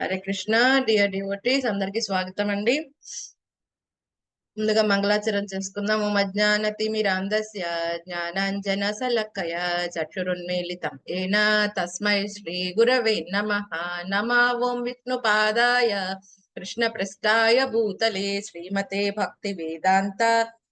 Hare Krishna dear devotees అందరికి స్వాగతం అండి. ముందుగా మంగళాచరణ చేసుకుందాము. మజ్ఞానతి మీరాంధస్య జ్ఞానాంజన సలక్కయ చక్షురున్మీలితం. ఏనా తస్మై శ్రీ గురవే నమ. నమా ఓం విష్ణు పాదాయ కృష్ణ ప్రస్థాయ భూతలే శ్రీమతే భక్తి వేదాంత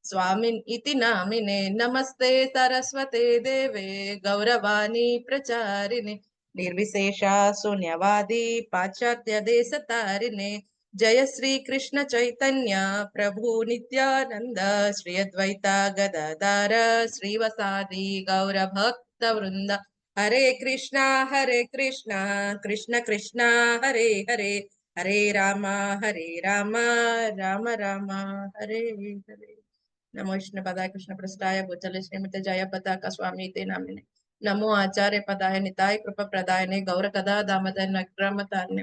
స్వామిన్ ఇతి నామినే. నమస్తే సరస్వతే దేవే గౌరవాణి ప్రచారిణి. నిర్విశేష శూన్యవాది పాశ్చాత్య దేశ తారిణే జయ శ్రీ కృష్ణ చైతన్య ప్రభు నిత్యానంద శ్రీ అద్వైత గదాధార శ్రీవసాది గౌర భక్త వృంద హరే కృష్ణ హరే కృష్ణ కృష్ణ కృష్ణ హరే హరే హరే రామ హరే రామ రామ రామ హరే హరే నమో విష్ణు పదాయ కృష్ణ పృష్ఠాయ భూచల శ్రీమతి జయ పతాక స్వామి తే నామినే नमो आचार्य पदाय निताय कृप प्रदाय गौर कदा दामोदर नग्रम तारणे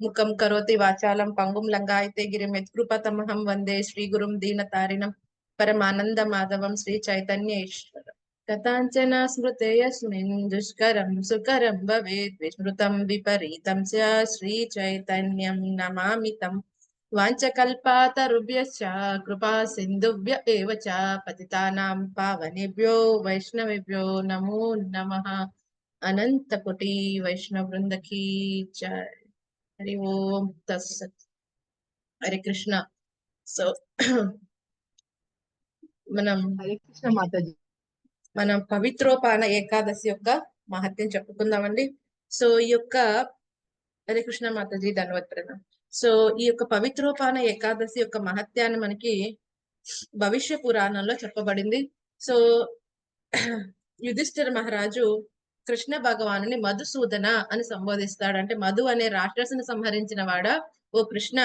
मुखम करोति वाचालं पंगुं लंगायते गिरिमित्कृपतमहं वंदे श्रीगुरुं दीनतारिणं। परमानन्द माधवं श्रीचैतन्येश्वर कथाञ्चन स्मृते यस्मिन् दुष्करं सुकरं भवेत्। विस्मृतं विपरीतं च नमा तम। వాంచకల్పాతరుభ్యశ్చ కృపా సింధుభ్య ఏవ చ పతితానాం పావనేభ్యో వైష్ణవేభ్యో నమో నమః అనంతకోటి వైష్ణవ బృందకి జయ హరి ఓం తత్సత్ హరే కృష్ణ సో మనం హరే కృష్ణ మాతాజీ మనం పవిత్రోపాన ఏకాదశి యొక్క మహత్యం చెప్పుకుందామండి. సో ఈ యొక్క హరే కృష్ణ మాతాజీ ధన్వత్ ప్రణామ్. సో ఈ యొక్క పవిత్రోపాన ఏకాదశి యొక్క మహత్యాన్ని మనకి భవిష్య పురాణంలో చెప్పబడింది. సో యుధిష్ఠిర మహారాజు కృష్ణ భగవానుని మధుసూదన అని సంబోధిస్తాడు. అంటే మధు అనే రాక్షసుని సంహరించిన వాడ ఓ కృష్ణ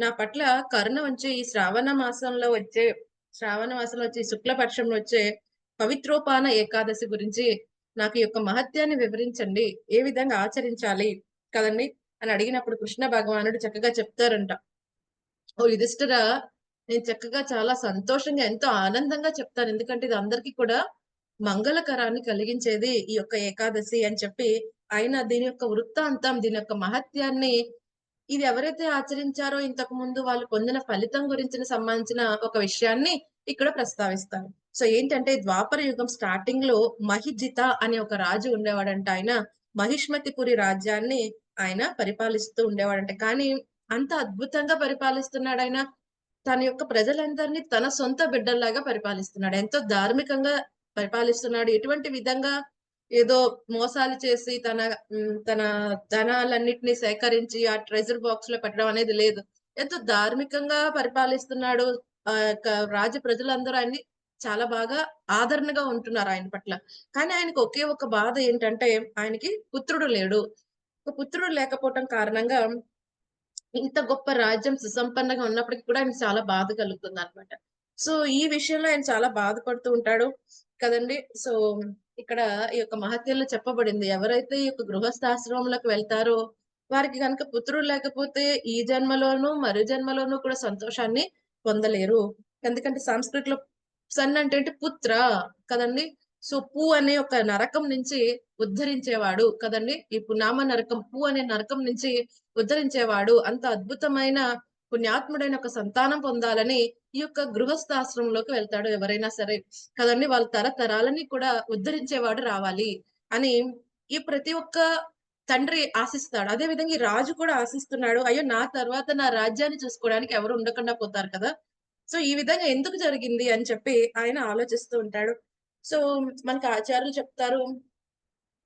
నా పట్ల కరుణ ఉంచి ఈ శ్రావణ మాసంలో వచ్చే శ్రావణ మాసంలో వచ్చే శుక్లపక్షంలో వచ్చే పవిత్రోపాన ఏకాదశి గురించి నాకు యొక్క మహత్యాన్ని వివరించండి. ఏ విధంగా ఆచరించాలి? కదండి. అని అడిగినప్పుడు కృష్ణ భగవానుడు చక్కగా చెప్తారంట. ఓ యుధిష్ఠిర నేను చక్కగా చాలా సంతోషంగా ఎంతో ఆనందంగా చెప్తాను. ఎందుకంటే ఇది అందరికీ కూడా మంగళకరాన్ని కలిగించేది ఈ యొక్క ఏకాదశి అని చెప్పి ఆయన దీని యొక్క వృత్తాంతం దీని యొక్క మహత్యాన్ని ఇది ఎవరైతే ఆచరించారో ఇంతకు ముందు వాళ్ళు పొందిన ఫలితం గురించి సంబంధించిన ఒక విషయాన్ని ఇక్కడ ప్రస్తావిస్తారు. సో ఏంటంటే ద్వాపర యుగం స్టార్టింగ్లో మహిజిత అనే ఒక రాజు ఉండేవాడంట ఆయన. మహిష్మతిపురి రాజ్యాన్ని ఆయన పరిపాలిస్తూ ఉండేవాడంట. కానీ అంత అద్భుతంగా పరిపాలిస్తున్నాడు ఆయన తన యొక్క ప్రజలందరినీ తన సొంత బిడ్డల్లాగా పరిపాలిస్తున్నాడు. ఎంతో ధార్మికంగా పరిపాలిస్తున్నాడు. ఎటువంటి విధంగా ఏదో మోసాలు చేసి తన తన ధనాలన్నిటినీ సేకరించి ఆ ట్రెజర్ బాక్స్లో పెట్టడం అనేది లేదు. ఎంతో ధార్మికంగా పరిపాలిస్తున్నాడు. ఆ యొక్క రాజ ప్రజలందరూ ఆయన్ని చాలా బాగా ఆదరణగా ఉంటున్నారు ఆయన పట్ల. కానీ ఆయనకు ఒకే ఒక బాధ ఏంటంటే ఆయనకి పుత్రుడు లేడు. ఒక పుత్రుడు లేకపోవటం కారణంగా ఇంత గొప్ప రాజ్యం సుసంపన్నంగా ఉన్నప్పటికీ కూడా ఆయన చాలా బాధ కలుగుతుంది అనమాట సో ఈ విషయంలో ఆయన చాలా బాధపడుతూ ఉంటాడు కదండి. సో ఇక్కడ ఈ యొక్క మహత్యంలో చెప్పబడింది ఎవరైతే ఈ యొక్క గృహస్థాశ్రమంలోకి వెళ్తారో వారికి కనుక పుత్రుడు లేకపోతే ఈ జన్మలోనూ మరు జన్మలోనూ కూడా సంతోషాన్ని పొందలేరు. ఎందుకంటే సంస్కృతిలో సన్ అంటే ఏంటి? పుత్ర కదండి. సో పూ అనే ఒక నరకం నుంచి ఉద్ధరించేవాడు కదండి? ఈ పునామ నరకం పూ అనే నరకం నుంచి ఉద్ధరించేవాడు అంత అద్భుతమైన పుణ్యాత్ముడైన ఒక సంతానం పొందాలని ఈ యొక్క గృహస్థాశ్రమంలోకి వెళ్తాడు ఎవరైనా సరే. కదండి? వాళ్ళ తరతరాలని కూడా ఉద్ధరించేవాడు రావాలి అని ఈ ప్రతి ఒక్క తండ్రి ఆశిస్తాడు. అదే విధంగా ఈ రాజు కూడా ఆశిస్తున్నాడు అయ్యో నా తర్వాత నా రాజ్యాన్ని చూసుకోవడానికి ఎవరు ఉండకుండా పోతారు కదా? సో ఈ విధంగా ఎందుకు జరిగింది? అని చెప్పి ఆయన ఆలోచిస్తూ ఉంటాడు. సో మనకి ఆచార్యులు చెప్తారు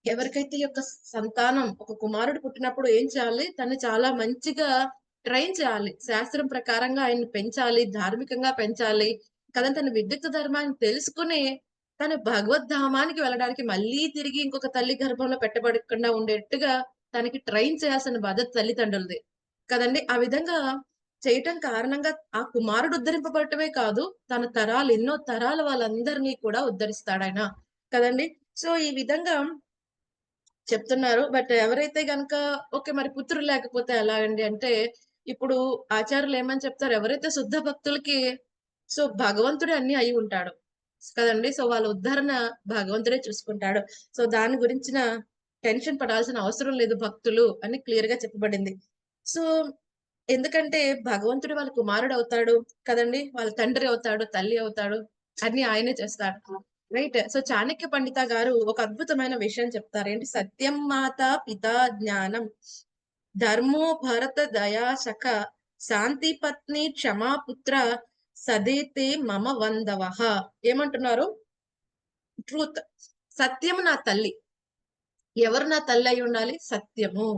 ఎవరికైతే యొక్క సంతానం ఒక కుమారుడు పుట్టినప్పుడు ఏం చేయాలి? తను చాలా మంచిగా ట్రైన్ చేయాలి. శాస్త్రం ప్రకారంగా ఆయన్ని పెంచాలి ధార్మికంగా పెంచాలి. కదా తన విద్యుత్ ధర్మాన్ని తెలుసుకుని తను భగవద్ధామానికి వెళ్ళడానికి మళ్ళీ తిరిగి ఇంకొక తల్లి గర్భంలో పెట్టబడకుండా ఉండేట్టుగా తనకి ట్రైన్ చేయాల్సిన బాధ్యత తల్లిదండ్రులది. కదండి? ఆ విధంగా చేయటం కారణంగా ఆ కుమారుడు ఉద్ధరింపబడటమే కాదు తన తరాలు ఎన్నో తరాల వాళ్ళందరినీ కూడా ఉద్ధరిస్తాడు ఆయన కదండి? సో ఈ విధంగా చెప్తున్నారు. బట్ ఎవరైతే గనక ఓకే మరి పుత్రులు లేకపోతే ఎలా అండి? అంటే ఇప్పుడు ఆచార్యులు ఏమని చెప్తారు? ఎవరైతే శుద్ధ భక్తులకి సో భగవంతుడే అన్ని అయి ఉంటాడు. కదండి? సో వాళ్ళ ఉద్ధరణ భగవంతుడే చూసుకుంటాడు. సో దాని గురించిన టెన్షన్ పడాల్సిన అవసరం లేదు భక్తులు అని క్లియర్గా చెప్పబడింది. సో ఎందుకంటే భగవంతుడు వాళ్ళ కుమారుడు అవుతాడు కదండి వాళ్ళ తండ్రి అవుతాడు తల్లి అవుతాడు అన్ని ఆయనే చేస్తాడు రైట్ సో చాణక్య పండిత గారు ఒక అద్భుతమైన విషయం చెప్తారు. ఏంటి? సత్యం మాత పితా జ్ఞానం. ధర్మో భరత దయా సఖ శాంతి పత్ని క్షమాపుత్ర సదేతే మమ వందవ. ఏమంటున్నారు? ట్రూత్ సత్యము నా తల్లి. ఎవరు నా తల్లి అయి ఉండాలి? సత్యము.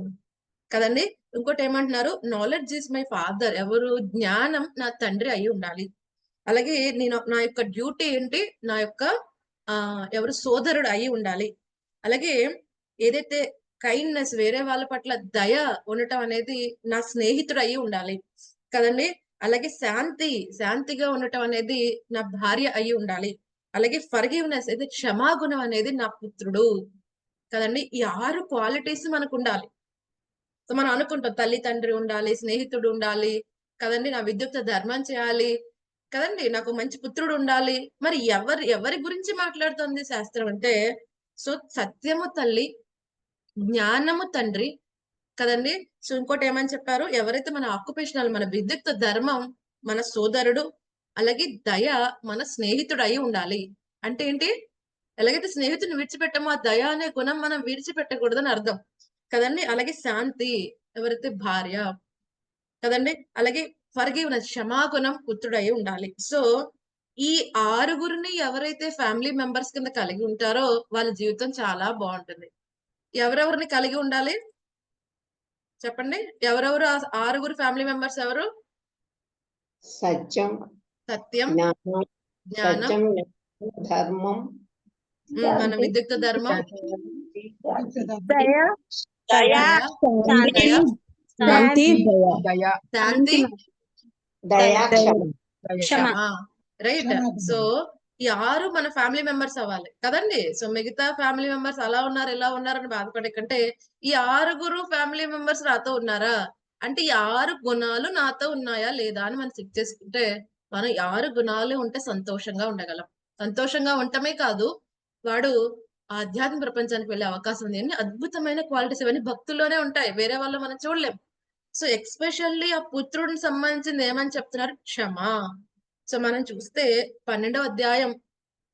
కదండి? ఇంకోటి ఏమంటున్నారు నాలెడ్జ్ ఈజ్ మై ఫాదర్ ఎవరు జ్ఞానం నా తండ్రి అయి ఉండాలి. అలాగే నేను నా యొక్క డ్యూటీ ఏంటి? నా యొక్క ఆ ఎవరు సోదరుడు అయి ఉండాలి. అలాగే ఏదైతే కైండ్నెస్ వేరే వాళ్ళ పట్ల దయ ఉండటం అనేది నా స్నేహితుడు అయి ఉండాలి కదండి. అలాగే శాంతి శాంతిగా ఉండటం అనేది నా భార్య అయి ఉండాలి. అలాగే ఫర్గివ్నెస్ అయితే క్షమాగుణం అనేది నా పుత్రుడు కదండి. ఈ ఆరు క్వాలిటీస్ మనకు ఉండాలి. సో మనం అనుకుంటాం తల్లి తండ్రి ఉండాలి స్నేహితుడు ఉండాలి కదండి నా విద్యుక్త ధర్మం చేయాలి కదండి నాకు మంచి పుత్రుడు ఉండాలి. మరి ఎవరి ఎవరి గురించి మాట్లాడుతుంది శాస్త్రం అంటే సో సత్యము తల్లి జ్ఞానము తండ్రి కదండి. సో ఇంకోటి ఏమని చెప్పారు? ఎవరైతే మన ఆక్యుపేషనల్ మన విద్యుక్త ధర్మం మన సోదరుడు అలాగే దయ మన స్నేహితుడు అయి ఉండాలి. అంటే ఏంటి? ఎలాగైతే స్నేహితుని విడిచిపెట్టమో ఆ దయ అనే గుణం మనం విడిచిపెట్టకూడదని అర్థం. కదండి? అలాగే శాంతి ఎవరైతే భార్య కదండి? అలాగే ఫర్గివ్నెస్ క్షమాగుణం పుత్రుడు అయి ఉండాలి. సో ఈ ఆరుగురిని ఎవరైతే ఫ్యామిలీ మెంబర్స్ కింద కలిగి ఉంటారో వాళ్ళ జీవితం చాలా బాగుంటుంది. ఎవరెవరిని కలిగి ఉండాలి? చెప్పండి. ఎవరెవరు ఆరుగురు ఫ్యామిలీ మెంబర్స్ ఎవరు? సత్యం. సత్యం. జ్ఞానం. ధర్మం. మన విద్యుక్త ధర్మం. దయ దయ, శాంతి. దయ, శాంతి. దయ శాంతి దయాక్షమ క్షమ. రైట్. క్షమ. సో ఈ ఆరు మన ఫ్యామిలీ మెంబర్స్ అవ్వాలి. కదండి? సో మిగతా ఫ్యామిలీ మెంబర్స్ అలా ఉన్నారు ఇలా ఉన్నారని బాధపడే కంటే ఈ ఆరుగురు ఫ్యామిలీ మెంబర్స్ నాతో ఉన్నారా? అంటే ఈ ఆరు గుణాలు నాతో ఉన్నాయా లేదా అని మనం చెక్ చేసుకుంటే మనం ఆరు గుణాలు ఉంటే సంతోషంగా ఉండగలం. సంతోషంగా ఉండటమే కాదు వాడు ఆధ్యాత్మిక ప్రపంచానికి వెళ్ళే అవకాశం ఉంది. ఎన్ని అద్భుతమైన క్వాలిటీస్ ఇవన్నీ భక్తుల్లోనే ఉంటాయి. వేరే వాళ్ళు మనం చూడలేం. సో ఎక్స్పెషల్లీ ఆ పుత్రుడిని సంబంధించింది ఏమని చెప్తున్నారు? క్షమ. సో మనం చూస్తే పన్నెండవ అధ్యాయం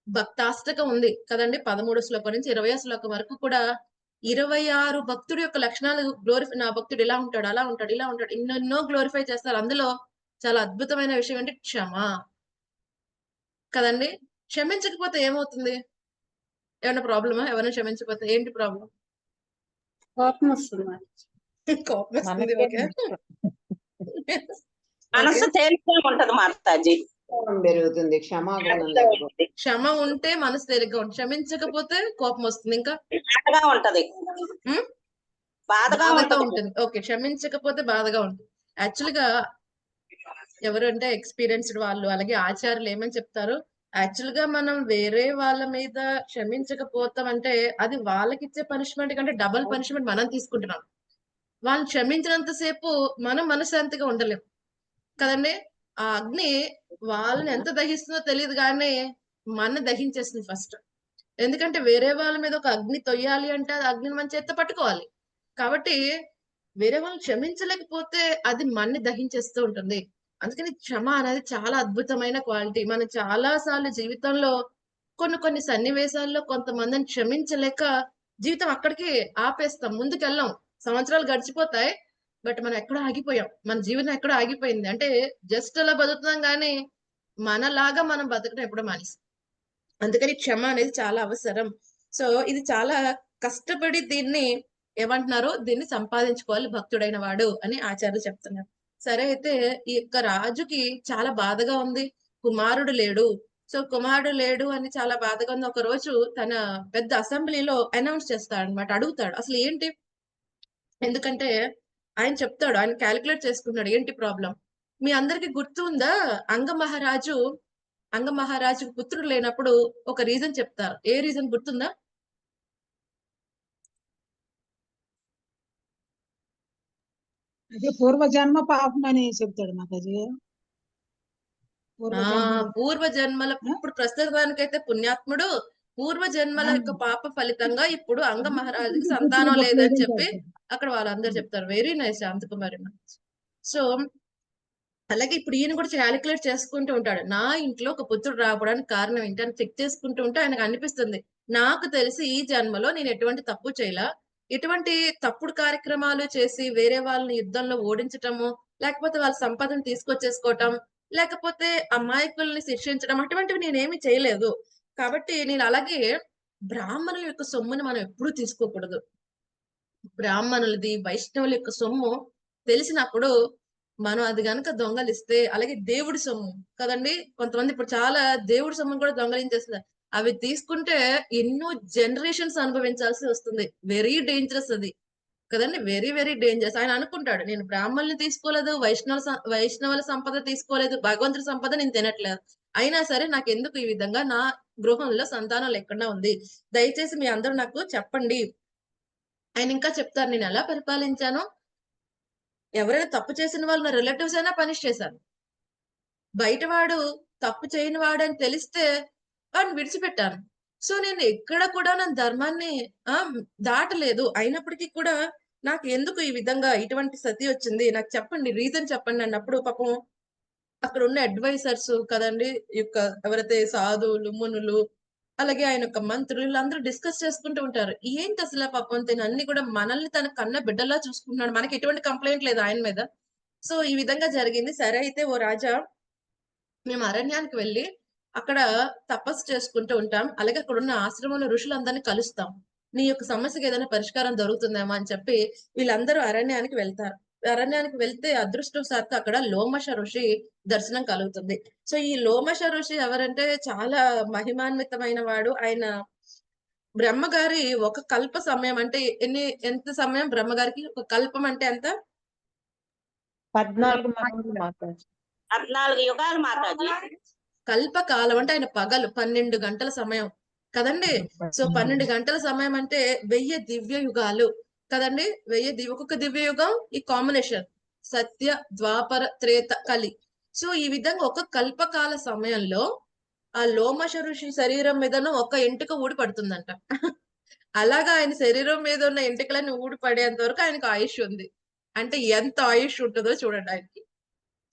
భక్తాష్టకం ఉంది కదండి. పదమూడు శ్లోకం నుంచి ఇరవై శ్లోకం వరకు కూడా ఇరవై ఆరు భక్తుడి యొక్క లక్షణాలు గ్లోరిఫై నా భక్తుడు ఇలా ఉంటాడు అలా ఉంటాడు ఇలా ఉంటాడు ఎన్నెన్నో గ్లోరిఫై చేస్తారు. అందులో చాలా అద్భుతమైన విషయం ఏంటి? క్షమ. కదండి? క్షమించకపోతే ఏమవుతుంది? ఏమైనా ప్రాబ్లమా? ఎవరైనా క్షమించకపోతే ఏంటి ప్రాబ్లం? కోపం వస్తుంది కోపం వస్తుంది ఓకే. మనసు తేలిగ్గా ఉంటది మాతాజీ కోపం పెరుగుతుంది క్షమాగుణం లేకపోతే క్షమ ఉంటే మనసు తేలిగ్గా ఉంటుంది. క్షమించకపోతే కోపం వస్తుంది ఇంకా? బాధగా ఉంటది? బాధగా ఉంటది. ఓకే క్షమించకపోతే బాధగా ఉంటుంది. యాక్చువల్గా ఎవరంటే ఎక్స్పీరియన్స్డ్ వాళ్ళు అలాగే ఆచార్యులు ఏమని చెప్తారు యాక్చువల్గా మనం వేరే వాళ్ళ మీద క్షమించకపోతాం అంటే అది వాళ్ళకి ఇచ్చే పనిష్మెంట్ కంటే డబుల్ పనిష్మెంట్ మనం తీసుకుంటున్నాం. వాళ్ళు క్షమించినంత సేపు మనం మనశ్శాంతిగా ఉండలేం. కదండి? ఆ అగ్ని వాళ్ళని ఎంత దహిస్తుందో తెలియదు కానీ మన దహించేస్తుంది ఫస్ట్. ఎందుకంటే వేరే వాళ్ళ మీద ఒక అగ్ని తొయ్యాలి అంటే అది అగ్నిని మన చేత్తో పట్టుకోవాలి. కాబట్టి వేరే వాళ్ళని క్షమించలేకపోతే అది మన్ని దహించేస్తూ ఉంటుంది. అందుకని క్షమ అనేది చాలా అద్భుతమైన క్వాలిటీ. మనం చాలా సార్లు జీవితంలో కొన్ని కొన్ని సన్నివేశాల్లో కొంతమందిని క్షమించలేక జీవితం అక్కడికి ఆపేస్తాం ముందుకెళ్ళాం. సంవత్సరాలు గడిచిపోతాయి బట్ మనం ఎక్కడో ఆగిపోయాం. మన జీవితం ఎక్కడో ఆగిపోయింది. అంటే జస్ట్ అలా బతుకుతున్నాం కానీ మనలాగా మనం బతకడం ఎప్పుడు మానేసి. అందుకని క్షమ అనేది చాలా అవసరం. సో ఇది చాలా కష్టపడి దీన్ని ఏమంటున్నారు? దీన్ని సంపాదించుకోవాలి భక్తుడైన వాడు అని ఆచార్యులు చెప్తున్నారు. సరే అయితే ఈ యొక్క రాజుకి చాలా బాధగా ఉంది. కుమారుడు లేడు. సో కుమారుడు లేడు అని చాలా బాధగా ఉంది. ఒక రోజు తన పెద్ద అసెంబ్లీలో అనౌన్స్ చేస్తాడు అనమాట అడుగుతాడు. అసలు ఏంటి? ఎందుకంటే ఆయన చెప్తాడు. ఆయన క్యాలిక్యులేట్ చేసుకున్నాడు ఏంటి ప్రాబ్లం? మీ అందరికి గుర్తు ఉందా అంగ మహారాజు అంగ మహారాజు పుత్రుడు లేనప్పుడు ఒక రీజన్ చెప్తారు. ఏ రీజన్ గుర్తుందా? అదే పూర్వజన్మ పాపం అని చెప్తాడు మాతాజీ పూర్వ జన్మల ఇప్పుడు ప్రస్తుతానికైతే పుణ్యాత్ముడు పూర్వ జన్మల యొక్క పాప ఫలితంగా ఇప్పుడు అంగ మహారాజుకి సంతానం లేదని చెప్పి అక్కడ వాళ్ళందరూ చెప్తారు. వెరీ నైస్ శాంతకుమారి సో అలాగే ఇప్పుడు ఈయన కూడా క్యాలిక్యులేట్ చేసుకుంటూ ఉంటాడు. నా ఇంట్లో ఒక పుత్రుడు రావడానికి కారణం ఏంటి అని చెక్ చేసుకుంటూ ఉంటే ఆయనకు అనిపిస్తుంది. నాకు తెలిసి ఈ జన్మలో నేను ఎటువంటి తప్పు చేయలా. ఇటువంటి తప్పుడు కార్యక్రమాలు చేసి వేరే వాళ్ళని యుద్ధంలో ఓడించటము లేకపోతే వాళ్ళ సంపదను తీసుకొచ్చేసుకోవటం లేకపోతే అమాయకుల్ని శిక్షించడం అటువంటివి నేనేమి చేయలేదు. కాబట్టి నేను అలాగే బ్రాహ్మణుల యొక్క సొమ్ముని మనం ఎప్పుడూ తీసుకోకూడదు. బ్రాహ్మణులది వైష్ణవుల యొక్క సొమ్ము తెలిసినప్పుడు మనం అది గనక దొంగలిస్తే అలాగే దేవుడి సొమ్ము కదండి? కొంతమంది ఇప్పుడు చాలా దేవుడి సొమ్ము కూడా దొంగలించేస్తున్నారు. అవి తీసుకుంటే ఎన్నో జనరేషన్స్ అనుభవించాల్సి వస్తుంది. వెరీ డేంజరస్ అది. కదండి? Very very dangerous. ఆయన అనుకుంటాడు నేను బ్రాహ్మణుల్ని తీసుకోలేదు వైష్ణవ సం- వైష్ణవుల సంపద తీసుకోలేదు భగవంతుడి సంపద నేను తినట్లేదు. అయినా సరే నాకు ఎందుకు ఈ విధంగా నా గృహంలో సంతానం లేకుండా ఉంది. దయచేసి మీ అందరూ నాకు చెప్పండి. ఆయన ఇంకా చెప్తారు నేను ఎలా పరిపాలించాను? ఎవరైనా తప్పు చేసిన వాళ్ళు నా రిలేటివ్స్ అయినా పనిష్ చేశాను బయటవాడు తప్పు చేయని వాడని తెలిస్తే అని విడిచిపెట్టాను సో నేను ఎక్కడ కూడా నా ధర్మాన్ని ఆ దాటలేదు. అయినప్పటికీ కూడా నాకు ఎందుకు ఈ విధంగా ఇటువంటి సతి వచ్చింది? నాకు చెప్పండి రీజన్ చెప్పండి అన్నప్పుడు పాపం అక్కడ ఉన్న అడ్వైజర్స్ కదండి యొక్క ఎవరైతే సాధువులు మునులు అలాగే ఆయన యొక్క మంత్రులు వీళ్ళందరూ డిస్కస్ చేసుకుంటూ ఉంటారు. ఏంటి అసలు పాపం? తను అన్ని కూడా మనల్ని తన కన్న బిడ్డలా చూసుకుంటున్నాడు. మనకి ఎటువంటి కంప్లైంట్ లేదు ఆయన మీద. సో ఈ విధంగా జరిగింది. సరే అయితే ఓ రాజా మేము అరణ్యానికి వెళ్ళి అక్కడ తపస్సు చేసుకుంటూ ఉంటాం. అలాగే అక్కడ ఉన్న ఆశ్రమంలో ఋషులందరినీ కలుస్తాం. నీ యొక్క సమస్యకి ఏదైనా పరిష్కారం దొరుకుతుందేమో అని చెప్పి వీళ్ళందరూ అరణ్యానికి వెళ్తారు. అరణ్యానికి వెళ్తే అదృష్టవశాత్తు అక్కడ లోమశ ఋషి దర్శనం కలుగుతుంది. సో ఈ లోమశ ఋషి ఎవరంటే చాలా మహిమాన్వితమైన వాడు. ఆయన బ్రహ్మగారి ఒక కల్ప సమయం అంటే ఎన్ని ఎంత సమయం? బ్రహ్మగారికి ఒక కల్పం అంటే ఎంత? పద్నాలుగు పద్నాలుగు యుగాలు మాతాజీ. కల్పకాలం అంటే ఆయన పగలు పన్నెండు గంటల సమయం. కదండి? సో పన్నెండు గంటల. సమయం అంటే వెయ్యి దివ్య యుగాలు. కదండి? వెయ్యి దివ్య ఒక్కొక్క దివ్య యుగం ఈ కాంబినేషన్ సత్య ద్వాపర త్రేత కలి. సో ఈ విధంగా ఒక కల్పకాల సమయంలో ఆ లోమశ ఋషి శరీరం మీదను ఒక ఎంటుక ఊడి పడుతుందంట. అలాగా ఆయన శరీరం మీద ఉన్న ఎంటుకలన్నీ ఊడి పడేంత వరకు ఆయనకు ఆయుష్ ఉంది. అంటే ఎంత ఆయుష్ ఉంటుందో చూడండి ఆయనకి.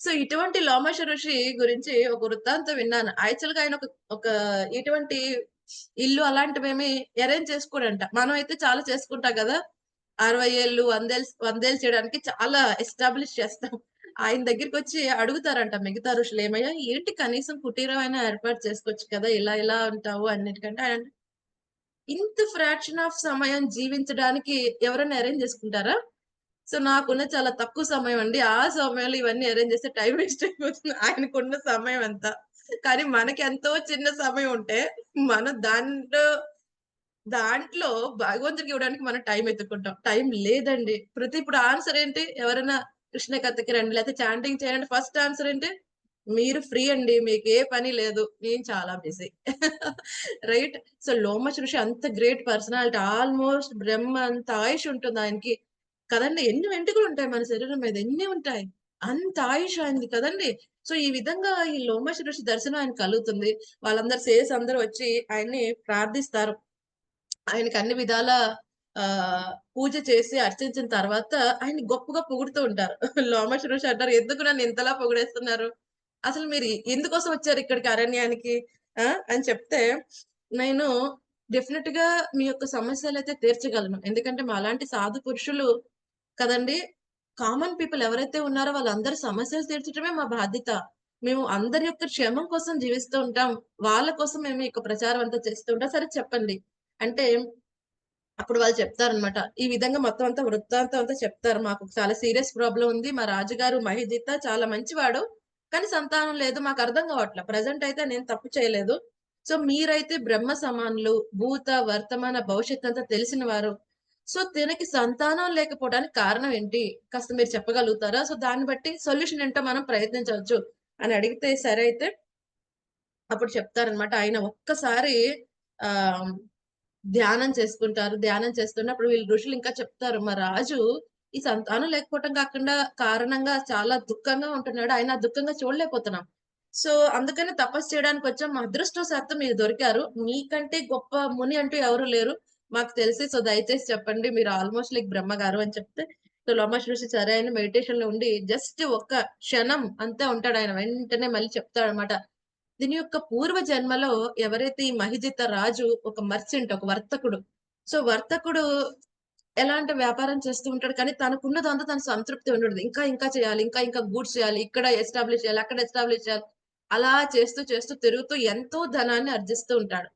సో ఇటువంటి లోమశ ఋషి గురించి ఒక వృత్తాంతం విన్నాను. యాక్చువల్గా ఆయన ఒక ఒక ఇటువంటి ఇల్లు అలాంటివేమి అరేంజ్ చేసుకోడంట. మనం అయితే చాలా చేసుకుంటాం కదా. అరవై ఏళ్ళు వందేళ్ళు వందేళ్ళు చేయడానికి చాలా ఎస్టాబ్లిష్ చేస్తాం. ఆయన దగ్గరికి వచ్చి అడుగుతారంట మిగతా ఋషులు ఏమయ్యా ఏంటి కనీసం కుటీరం అయినా ఏర్పాటు చేసుకోవచ్చు కదా ఇలా ఇలా ఉంటావు అన్నిటికంటే ఆయన ఇంత ఫ్రాక్షన్ ఆఫ్ సమయం జీవించడానికి ఎవరైనా అరేంజ్ చేసుకుంటారా? సో నాకున్న చాలా తక్కువ సమయం అండి. ఆ సమయంలో ఇవన్నీ అరేంజ్ చేస్తే టైం వేస్ట్ అయిపోతుంది. ఆయనకున్న సమయం ఎంత? కానీ మనకి ఎంతో చిన్న సమయం ఉంటే మనం దాంట్లో దాంట్లో భగవంతుడికి ఇవ్వడానికి మనం టైం ఎత్తుకుంటాం టైం లేదండి. ప్రతి ఇప్పుడు ఆన్సర్ ఏంటి? ఎవరైనా కృష్ణ కథకి రండి లేకపోతే చాంటింగ్ చేయండి. ఫస్ట్ ఆన్సర్ ఏంటి? మీరు ఫ్రీ అండి. మీకు ఏ పని లేదు. నేను చాలా బిజీ రైట్ సో లోమచ ఋషి అంత గ్రేట్ పర్సనాలిటీ ఆల్మోస్ట్ బ్రహ్మ అంత ఆయుష్ ఉంటుంది ఆయనకి. కదండి? ఎన్ని వెంట్రుకలు ఉంటాయి మన శరీరం మీద? ఎన్ని ఉంటాయి? అంత ఆయుష్ అయింది కదండి. సో ఈ విధంగా ఈ లోమశ ఋషి దర్శనం ఆయన కలుగుతుంది. వాళ్ళందరూ సేస్ అందరూ వచ్చి ఆయన్ని ప్రార్థిస్తారు. ఆయనకి అన్ని విధాల ఆ పూజ చేసి అర్చించిన తర్వాత ఆయన గొప్పగా పొగుడుతూ ఉంటారు. లోమశ ఋషి అంటారు. ఎందుకు నన్ను ఇంతలా పొగిడేస్తున్నారు? అసలు మీరు ఎందుకోసం వచ్చారు ఇక్కడికి అరణ్యానికి? ఆ? అని చెప్తే నేను డెఫినెట్గా మీ యొక్క సమస్యలు అయితే తీర్చగలను. ఎందుకంటే మా అలాంటి సాధు పురుషులు కదండి? కామన్ పీపుల్ ఎవరైతే ఉన్నారో వాళ్ళందరి సమస్యలు తీర్చడమే మా బాధ్యత. మేము అందరి యొక్క క్షేమం కోసం జీవిస్తూ ఉంటాం. వాళ్ళ కోసం మేము ఈ యొక్క ప్రచారం అంతా చేస్తూ ఉంటాం. సరే చెప్పండి. అంటే అప్పుడు వాళ్ళు చెప్తారనమాట ఈ విధంగా మొత్తం అంతా వృత్తాంతం అంతా చెప్తారు. మాకు చాలా సీరియస్ ప్రాబ్లం ఉంది. మా రాజుగారు మహిజిత చాలా మంచివాడు. కానీ సంతానం లేదు. మాకు అర్థం కావట్లే. ప్రజెంట్ అయితే నేను తప్పు చేయలేదు. సో మీరైతే బ్రహ్మ సమానులు భూత వర్తమాన భవిష్యత్ అంతా తెలిసిన వారు. సో తినకి సంతానం లేకపోవడానికి కారణం ఏంటి? కాస్త మీరు చెప్పగలుగుతారా? సో దాన్ని బట్టి సొల్యూషన్ ఏంటో మనం ప్రయత్నించవచ్చు అని అడిగితే సరే అయితే అప్పుడు చెప్తారనమాట. ఆయన ఒక్కసారి ఆ ధ్యానం చేసుకుంటారు. ధ్యానం చేస్తున్నప్పుడు వీళ్ళు ఋషులు ఇంకా చెప్తారు మా రాజు ఈ సంతానం లేకపోవటం కాకుండా కారణంగా చాలా దుఃఖంగా ఉంటున్నాడు. ఆయన ఆ దుఃఖంగా చూడలేకపోతున్నాం. సో అందుకని తపస్సు చేయడానికి వచ్చాం. మా అదృష్టవశాత్తు మీరు దొరికారు. మీకంటే గొప్ప ముని అంటూ ఎవరు లేరు. మాకు తెలిసి సో దయచేసి చెప్పండి మీరు ఆల్మోస్ట్ లైక్ బ్రహ్మ గారు అని చెప్తే సో లోమస్ ఋషి సరే ఆయన మెడిటేషన్లో ఉండి జస్ట్ ఒక్క క్షణం అంతే ఉంటాడు ఆయన వెంటనే మళ్ళీ చెప్తాడు అనమాట దీని యొక్క పూర్వ జన్మలో ఎవరైతే ఈ మహిజిత రాజు ఒక మర్చెంట్ ఒక వర్తకుడు సో వర్తకుడు ఎలాంటి వ్యాపారం చేస్తూ ఉంటాడు కానీ తనకున్న దాంతో తన సంతృప్తి ఉండదు. ఇంకా ఇంకా చేయాలి ఇంకా ఇంకా గూడ్స్ చేయాలి ఇక్కడ ఎస్టాబ్లిష్ చేయాలి అక్కడ ఎస్టాబ్లిష్ చేయాలి. అలా చేస్తూ చేస్తూ తిరుగుతూ ఎంతో ధనాన్ని ఆర్జిస్తూ ఉంటాడు.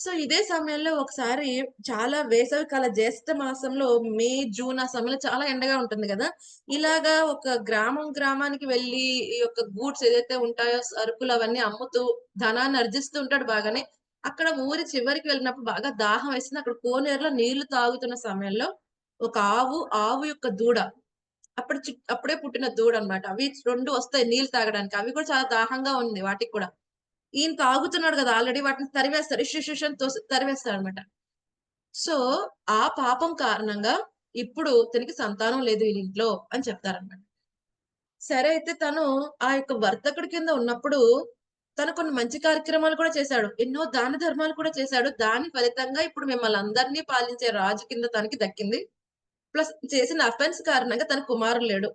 సో ఇదే సమయంలో ఒకసారి చాలా వేసవి కాల జ్యేష్ఠ మాసంలో మే జూన్ ఆ సమయంలో చాలా ఎండగా ఉంటుంది కదా. ఇలాగా ఒక గ్రామం గ్రామానికి వెళ్ళి ఈ యొక్క గూడ్స్ ఏదైతే ఉంటాయో సరుకులు అవన్నీ అమ్ముతూ ధనాన్ని ఆర్జిస్తూ ఉంటాడు బాగానే. అక్కడ ఊరి చివరికి వెళ్ళినప్పుడు బాగా దాహం వేసింది. అక్కడ కోనేరులో నీళ్ళు తాగుతున్న సమయంలో ఒక ఆవు ఆవు యొక్క దూడ అప్పుడు అప్పుడే పుట్టిన దూడ అనమాట అవి రెండు వస్తాయి నీళ్ళు తాగడానికి. అవి కూడా చాలా దాహంగా ఉంది వాటికి కూడా. ఈయన తాగుతున్నాడు కదా ఆల్రెడీ వాటిని తరివేస్తాడు ఇష్యూ తరివేస్తాడు అనమాట సో ఆ పాపం కారణంగా ఇప్పుడు తనకి సంతానం లేదు వీళ్ళ ఇంట్లో అని చెప్తారన్నమాట. సరే అయితే తను ఆ యొక్క వర్తకుడి కింద ఉన్నప్పుడు తను కొన్ని మంచి కార్యక్రమాలు కూడా చేశాడు. ఎన్నో దాన ధర్మాలు కూడా చేశాడు. దాని ఫలితంగా ఇప్పుడు మిమ్మల్ని అందరినీ పాలించే రాజు కింద తనకి దక్కింది. ప్లస్ చేసిన అఫెన్స్ కారణంగా తన కుమారుడు లేడు.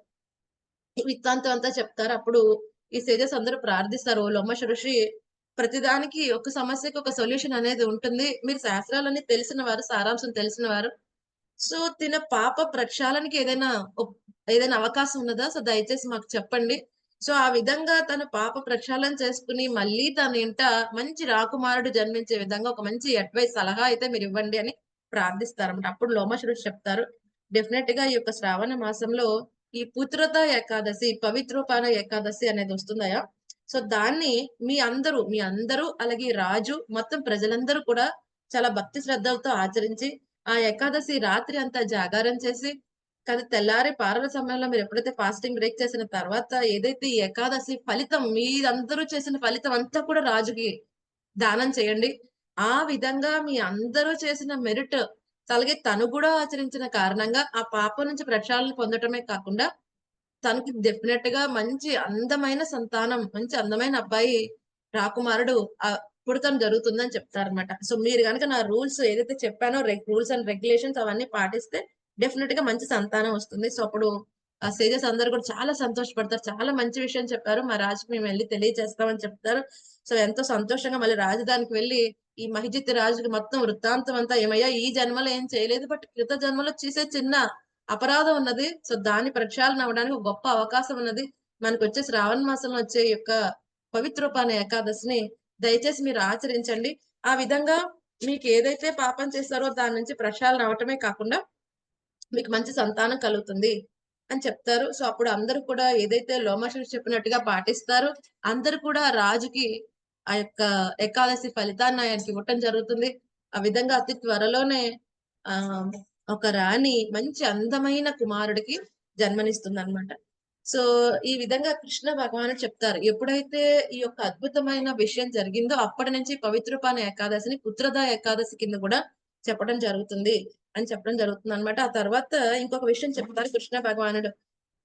వృత్తాంతం అంతా చెప్తారు. అప్పుడు ఈ సేజస్ అందరూ ప్రార్థిస్తారు. "ఓ ఋషి ప్రతిదానికి ఒక సమస్యకి ఒక సొల్యూషన్ అనేది ఉంటుంది. మీరు శాస్త్రాలన్నీ తెలిసిన వారు సారాంశం తెలిసిన వారు. సో తిన పాప ప్రక్షాళనకి ఏదైనా ఏదైనా అవకాశం ఉన్నదా? సో దయచేసి మాకు చెప్పండి. సో ఆ విధంగా తన పాప ప్రక్షాళన చేసుకుని మళ్ళీ తన ఇంట మంచి రాకుమారుడు జన్మించే విధంగా ఒక మంచి అడ్వైస్ సలహా అయితే మీరు ఇవ్వండి అని ప్రార్థిస్తారన్నమాట. అప్పుడు లోమశుడు చెప్తారు. డెఫినెట్గా ఈ యొక్క శ్రావణ మాసంలో ఈ పుత్రత ఏకాదశి పవిత్రోపాన ఏకాదశి అనేది వస్తుందయా? సో దాన్ని మీ అందరూ మీ అందరూ అలాగే రాజు మొత్తం ప్రజలందరూ కూడా చాలా భక్తి శ్రద్ధలతో ఆచరించి ఆ ఏకాదశి రాత్రి అంతా జాగారం చేసి కదా తెల్లారి పారల సమయంలో మీరు ఎప్పుడైతే ఫాస్టింగ్ బ్రేక్ చేసిన తర్వాత ఏదైతే ఏకాదశి ఫలితం మీరందరూ చేసిన ఫలితం అంతా కూడా రాజుకి దానం చేయండి. ఆ విధంగా మీ అందరూ చేసిన మెరిట్ అలాగే తను కూడా ఆచరించిన కారణంగా ఆ పాపం నుంచి ప్రక్షాళన పొందటమే కాకుండా తనకి డెఫినెట్గా మంచి అందమైన సంతానం మంచి అందమైన అబ్బాయి రాకుమారుడు ఆ పుడతం జరుగుతుందని చెప్తారనమాట సో మీరు కనుక నా రూల్స్ ఏదైతే చెప్పానో రూల్స్ అండ్ రెగ్యులేషన్స్ అవన్నీ పాటిస్తే డెఫినెట్గా మంచి సంతానం వస్తుంది. సో అప్పుడు ఆ సేజెస్ అందరు కూడా చాలా సంతోషపడతారు. చాలా మంచి విషయం చెప్పారు. మా రాజుకి మేము వెళ్ళి తెలియజేస్తామని చెప్తారు. సో ఎంతో సంతోషంగా మళ్ళీ రాజధానికి వెళ్ళి ఈ మహిజిత్ రాజుకి మొత్తం వృత్తాంతం అంతా ఏమయ్యా ఈ జన్మలో ఏం చేయలేదు. బట్ కృత జన్మలో చేసే చిన్న అపరాధం ఉన్నది సో దాని ప్రక్షాళన అవడానికి ఒక గొప్ప అవకాశం ఉన్నది మనకు వచ్చే శ్రావణ మాసంలో వచ్చే యొక్క పవిత్రోపాన ఏకాదశిని దయచేసి మీరు ఆచరించండి. ఆ విధంగా మీకు ఏదైతే పాపం చేస్తారో దాని నుంచి ప్రక్షాళన అవటమే కాకుండా మీకు మంచి సంతానం కలుగుతుంది అని చెప్తారు. సో అప్పుడు అందరూ కూడా ఏదైతే లోమాషుడు చెప్పినట్టుగా పాటిస్తారు అందరూ కూడా రాజుకి ఆ యొక్క ఏకాదశి ఫలితాన్ని ఆయనకి ఇవ్వటం జరుగుతుంది. ఆ విధంగా అతి త్వరలోనే ఆ ఒక రాణి మంచి అందమైన కుమారుడికి జన్మనిస్తుంది అనమాట సో ఈ విధంగా కృష్ణ భగవాను చెప్తారు ఎప్పుడైతే ఈ యొక్క అద్భుతమైన విషయం జరిగిందో అప్పటి నుంచి పవిత్రపాన ఏకాదశిని పుత్రద ఏకాదశి కింద కూడా చెప్పడం జరుగుతుంది అని చెప్పడం జరుగుతుంది అనమాట ఆ తర్వాత ఇంకొక విషయం చెప్తారు కృష్ణ భగవానుడు.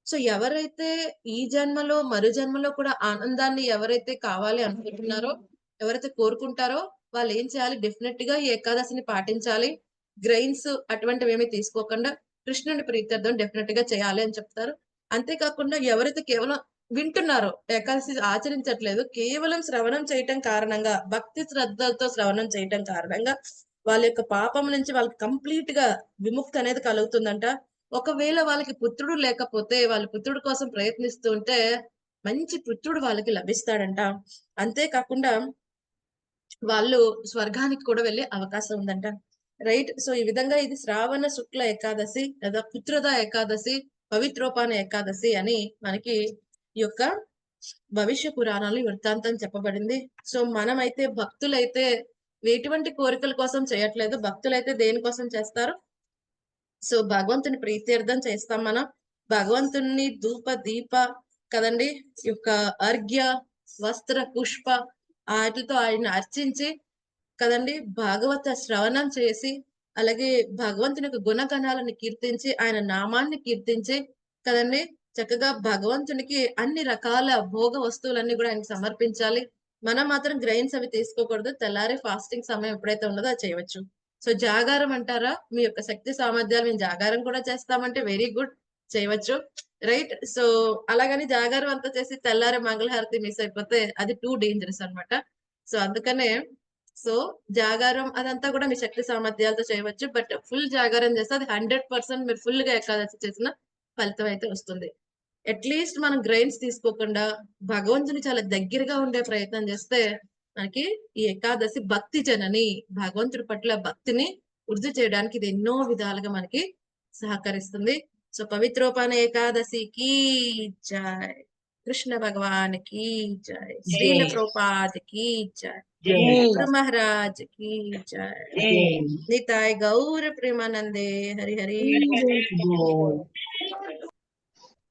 సో ఎవరైతే ఈ జన్మలో మరు జన్మలో కూడా ఆనందాన్ని ఎవరైతే కావాలి అనుకుంటున్నారో ఎవరైతే కోరుకుంటారో వాళ్ళు ఏం చేయాలి? డెఫినెట్గా ఈ ఏకాదశిని పాటించాలి. గ్రెయిన్స్ అటువంటివి ఏమీ తీసుకోకుండా కృష్ణుని ప్రీత్యర్థం డెఫినెట్గా చేయాలి అని చెప్తారు. అంతేకాకుండా ఎవరైతే కేవలం వింటున్నారో ఏకాదశి ఆచరించట్లేదు కేవలం శ్రవణం చేయటం కారణంగా భక్తి శ్రద్ధలతో శ్రవణం చేయటం కారణంగా వాళ్ళ యొక్క పాపం నుంచి వాళ్ళకి కంప్లీట్గా విముక్తి అనేది కలుగుతుందంట. ఒకవేళ వాళ్ళకి పుత్రుడు లేకపోతే వాళ్ళ పుత్రుడు కోసం ప్రయత్నిస్తూ ఉంటే మంచి పుత్రుడు వాళ్ళకి లభిస్తాడంట. అంతేకాకుండా వాళ్ళు స్వర్గానికి కూడా వెళ్ళే అవకాశం ఉందంట. రైట్ సో ఈ విధంగా ఇది శ్రావణ శుక్ల ఏకాదశి లేదా పుత్రద ఏకాదశి పవిత్రోపాన ఏకాదశి అని మనకి ఈ యొక్క భవిష్య పురాణాలు వృత్తాంతం చెప్పబడింది. సో మనమైతే భక్తులైతే ఎటువంటి కోరికల కోసం చేయట్లేదు. భక్తులైతే దేనికోసం చేస్తారు? సో భగవంతుని ప్రీత్యర్థం చేస్తాం మనం. భగవంతుని ధూప దీప కదండి ఈ యొక్క అర్ఘ్య వస్త్ర పుష్ప వాటితో ఆయన అర్చించి కదండి? భాగవత శ్రవణం చేసి అలాగే భగవంతుని యొక్క గుణగణాలను కీర్తించి ఆయన నామాన్ని కీర్తించి కదండి చక్కగా భగవంతునికి అన్ని రకాల భోగ వస్తువులన్నీ కూడా ఆయనకు సమర్పించాలి. మనం మాత్రం గ్రైన్స్ అవి తీసుకోకూడదు. తెల్లారి ఫాస్టింగ్ సమయం ఎప్పుడైతే ఉన్నదో అది చేయవచ్చు. సో జాగారం అంటారా? మీ యొక్క శక్తి సామర్థ్యాలు మేము జాగారం కూడా చేస్తామంటే వెరీ గుడ్ చేయవచ్చు. రైట్? సో అలాగని జాగారం అంతా చేసి తెల్లారి మంగళహారతి మిస్ అయిపోతే అది టూ డేంజరస్ అన్నమాట. సో అందుకనే సో జాగారం అదంతా కూడా మీ శక్తి సామర్థ్యాలతో చేయవచ్చు. బట్ ఫుల్ జాగారం చేస్తే అది హండ్రెడ్ పర్సెంట్ మీరు ఫుల్గా ఏకాదశి చేసిన ఫలితం అయితే వస్తుంది. అట్లీస్ట్ మనం గ్రెయిన్స్ తీసుకోకుండా భగవంతుని చాలా దగ్గరగా ఉండే ప్రయత్నం చేస్తే మనకి ఈ ఏకాదశి భక్తి జనని భగవంతుడి పట్ల భక్తిని వృద్ధి చేయడానికి ఇది ఎన్నో విధాలుగా మనకి సహకరిస్తుంది. సో పవిత్రోపాన ఏకాదశికి జై. కృష్ణ భగవాన్కి జై శ్రీల ప్రోపాద్కి జై గురు మహారాజ్కి జై నితాయ్ గౌర ప్రేమానందే హరి హరి